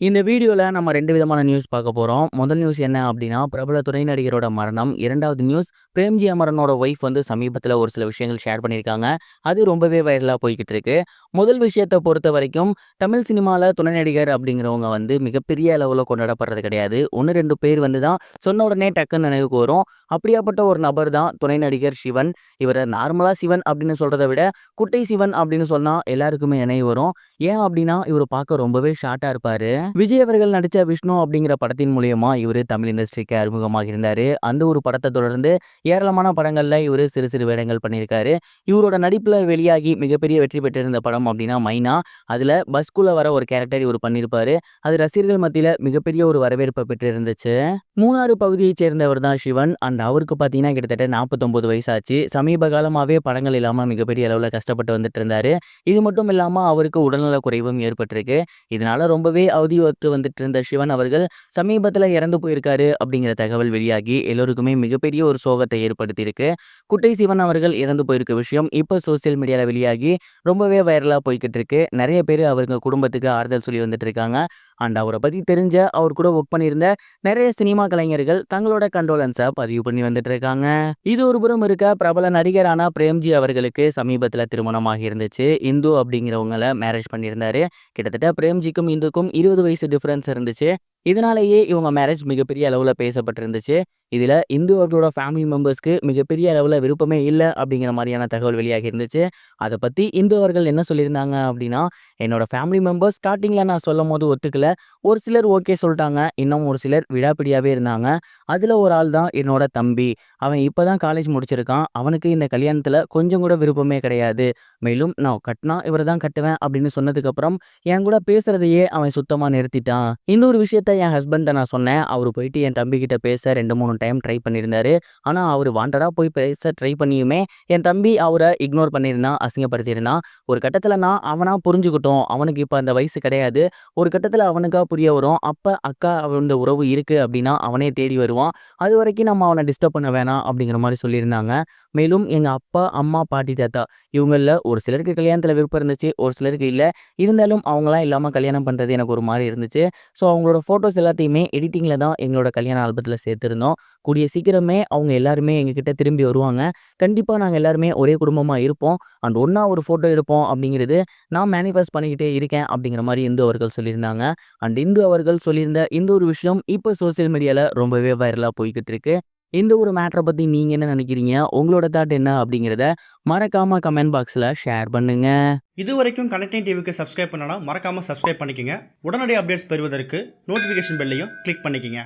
இந்த வீடியோவில் நம்ம ரெண்டு விதமான நியூஸ் பார்க்க போகிறோம் முதல் நியூஸ் என்ன அப்படின்னா பிரபல துணை நடிகரோட மரணம். இரண்டாவது நியூஸ் பிரேம்ஜி அமரனோட ஒய்ஃப் வந்து சமீபத்தில் ஒரு சில விஷயங்கள் ஷேர் பண்ணியிருக்காங்க அது ரொம்பவே வைரலாக போய்கிட்டு இருக்கு. முதல் விஷயத்தை பொறுத்த வரைக்கும் தமிழ் சினிமாவில் துணை நடிகர் அப்படிங்கிறவங்க வந்து மிகப்பெரிய அளவில் கொண்டாடப்படுறது கிடையாது. ஒன்று ரெண்டு பேர் வந்து தான் சொன்ன உடனே டக்குன்னு நினைவுக்கு வரும். அப்படியாப்பட்ட ஒரு நபர் தான் துணை நடிகர் சிவன். இவரை நார்மலாக சிவன் அப்படின்னு சொல்கிறத விட குட்டை சிவன் அப்படின்னு சொன்னால் எல்லாருக்குமே நினைவு வரும். ஏன் அப்படின்னா இவர் பார்க்க ரொம்பவே ஷார்ட்டாக இருப்பார். விஜய் அவர்கள் நடித்த விஷ்ணு அப்படிங்கிற படத்தின் மூலியமா இவர் தமிழ் இண்டஸ்ட்ரிக்கு அறிமுகமாக இருந்தார். அந்த ஒரு படத்தை தொடர்ந்து ஏராளமான படங்களில் இவர் சிறு சிறு வேடங்கள் பண்ணியிருக்காரு. இவரோட நடிப்பில் வெளியாகி மிகப்பெரிய வெற்றி பெற்றிருந்த படம் அப்படின்னா மைனா அதில் பஸ்குள்ள வர ஒரு கேரக்டர் இவர் பண்ணியிருப்பாரு அது ரசிகர்கள் மத்தியில் மிகப்பெரிய ஒரு வரவேற்பை பெற்றிருந்துச்சு. மூணாறு பகுதியைச் சேர்ந்தவர் தான் சிவன். அண்ட் அவருக்கு பார்த்தீங்கன்னா கிட்டத்தட்ட நாற்பத்தொம்பது வயசாச்சு. சமீப காலமாகவே படங்கள் இல்லாமல் மிகப்பெரிய அளவில் கஷ்டப்பட்டு வந்துட்டு இருந்தாரு. இது மட்டும் இல்லாமல் அவருக்கு உடல்நலக் குறைவும் ஏற்பட்டிருக்கு. இதனால ரொம்பவே அவதிவத்து வந்துட்டு இருந்த சிவன் அவர்கள் சமீபத்தில் இறந்து போயிருக்காரு அப்படிங்கிற தகவல் வெளியாகி எல்லோருக்குமே மிகப்பெரிய ஒரு சோகத்தை ஏற்படுத்தியிருக்கு. குட்டை சிவன் அவர்கள் இறந்து போயிருக்க விஷயம் இப்போ சோசியல் மீடியாவில் வெளியாகி ரொம்பவே வைரலாக போய்கிட்டு இருக்கு. நிறைய பேர் அவருங்க குடும்பத்துக்கு ஆறுதல் சொல்லி வந்துட்டு இருக்காங்க. அண்ட் அவரை பற்றி தெரிஞ்ச அவர் கூட ஒர்க் பண்ணியிருந்த நிறைய சினிமா கலைஞர்கள் தங்களோட கண்டோலன்ஸை பதிவு பண்ணி வந்துட்டு இருக்காங்க இது ஒரு புறம் இருக்க பிரபல நடிகரான பிரேம்ஜி அவர்களுக்கு சமீபத்தில் திருமணமாக இருந்துச்சு. இந்து அப்படிங்கிறவங்கள மேரேஜ் பண்ணியிருந்தாரு. கிட்டத்தட்ட பிரேம்ஜிக்கும் இந்துக்கும் இருபது வயசு டிஃப்ரென்ஸ் இருந்துச்சு. இதனாலேயே இவங்க மேரேஜ் மிகப்பெரிய அளவில் பேசப்பட்டிருந்துச்சு. இதில் இந்து அவர்களோட ஃபேமிலி மெம்பர்ஸ்க்கு மிகப்பெரிய அளவில் விருப்பமே இல்லை அப்படிங்கிற மாதிரியான தகவல் வெளியாகி இருந்துச்சு. அதை பற்றி இந்து அவர்கள் என்ன சொல்லியிருந்தாங்க அப்படின்னா என்னோட ஃபேமிலி மெம்பர்ஸ் ஸ்டார்டிங்கில் நான் சொல்லும் போது ஒத்துக்கல. ஒரு சிலர் ஓகே சொல்லிட்டாங்க இன்னும் ஒரு சிலர் விடாப்பிடியாகவே இருந்தாங்க. அதில் ஒரு ஆள் தான் என்னோட தம்பி. அவன் இப்போ தான் காலேஜ் முடிச்சிருக்கான். அவனுக்கு இந்த கல்யாணத்தில் கொஞ்சம் கூட விருப்பமே கிடையாது. மேலும் நான் கட்டினா இவரை தான் கட்டுவேன் அப்படின்னு சொன்னதுக்கப்புறம் என் கூட பேசுறதையே அவன் சுத்தமாக நிறுத்திட்டான். இன்னொரு விஷயத்த என் ஹஸ்பண்ட்டை நான் சொன்னேன். அவர் போயிட்டு என் தம்பி கிட்ட பேச ரெண்டு மூணு டைம் ட்ரை பண்ணியிருந்தாரு. ஆனால் அவர் வாண்டடாக போய் பேச ட்ரை பண்ணியுமே என் தம்பி அவரை இக்னோர் பண்ணியிருந்தான் அசிங்கப்படுத்தியிருந்தான். ஒரு கட்டத்தில் நான் அவனாக புரிஞ்சுக்கிட்டோம். அவனுக்கு இப்போ அந்த வயசு கிடையாது. ஒரு கட்டத்தில் அவனுக்கா புரிய வரும். அப்போ அக்கா இந்த உறவு இருக்குது அப்படின்னா அவனே தேடி வருவான். அது வரைக்கும் நம்ம அவனை டிஸ்டர்ப் பண்ண வேணாம் அப்படிங்கிற மாதிரி சொல்லியிருந்தாங்க. மேலும் எங்கள் அப்பா அம்மா பாட்டி தாத்தா இவங்களில் ஒரு சிலருக்கு கல்யாணத்தில் விருப்பம் இருந்துச்சு ஒரு சிலருக்கு இல்லை. இருந்தாலும் அவங்களாம் இல்லாமல் கல்யாணம் பண்ணுறது எனக்கு ஒரு மாதிரி இருந்துச்சு. ஸோ அவங்களோட ஃபோட்டோஸ் எல்லாத்தையுமே எடிட்டிங்கில் தான் எங்களோட கல்யாண ஆல்பத்தில் சேர்த்துருந்தோம். கூடிய சீக்கிரமே அவங்க எல்லாருமே எங்ககிட்ட திரும்பி வருவாங்க. கண்டிப்பாக நாங்கள் எல்லாருமே ஒரே குடும்பமாக இருப்போம். அண்ட் ஒன்றா ஒரு ஃபோட்டோ எடுப்போம் அப்படிங்கிறது நான் மேனிஃபெஸ்ட் பண்ணிக்கிட்டே இருக்கேன் அப்படிங்கிற மாதிரி இந்து அவர்கள் சொல்லியிருந்தாங்க. அண்ட் இந்து அவர்கள் சொல்லியிருந்த இந்த ஒரு விஷயம் இப்போ சோசியல் மீடியாவில் ரொம்பவே வைரலாக போய்கிட்டு இருக்கு இந்த ஒரு மேட்ரை பற்றி நீங்கள் என்ன நினைக்கிறீங்க? உங்களோட தாட் என்ன அப்படிங்கிறத மறக்காமல் கமெண்ட் பாக்ஸில் ஷேர் பண்ணுங்க. இது வரைக்கும் கனெக்டிங் டிவிக்கு சப்ஸ்கிரைப் பண்ணனா மறக்காமல் சப்ஸ்கிரைப் பண்ணிக்கங்க. உடனடி அப்டேட்ஸ் பெறுவதற்கு நோட்டிஃபிகேஷன் பெல்லையும் கிளிக் பண்ணிக்கங்க.